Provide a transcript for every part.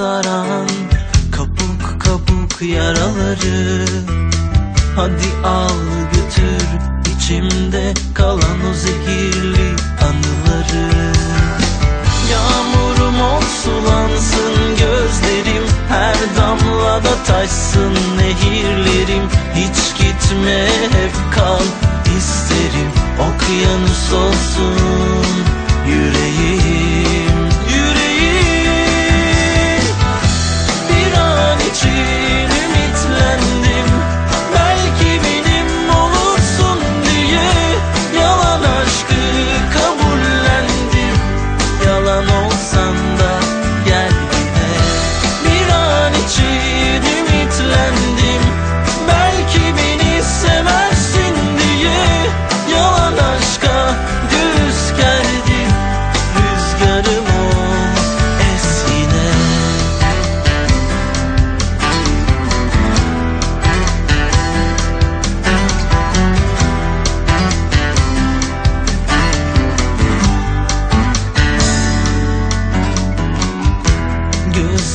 saran Kabuk kabuk yaraları. Hadi al götür içimde kalan o zehirli anıları. Yağmurum ol sulansın gözlerim Her damlada taşsın nehirlerim. Hiç gitme hep kal isterim Okyanus olsun yüreğim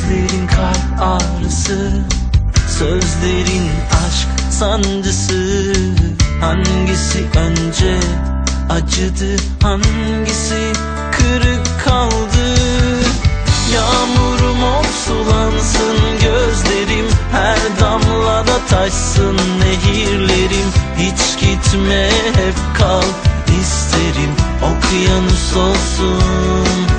Gözlerin kalp ağrısı Sözlerin aşk sancısı. Hangisi önce acıdı Hangisi kırık kaldı? Yağmurum ol sulansın gözlerim Her damlada taşsın. Nehirlerim Hiç gitme hep kal isterim. Okyanus olsun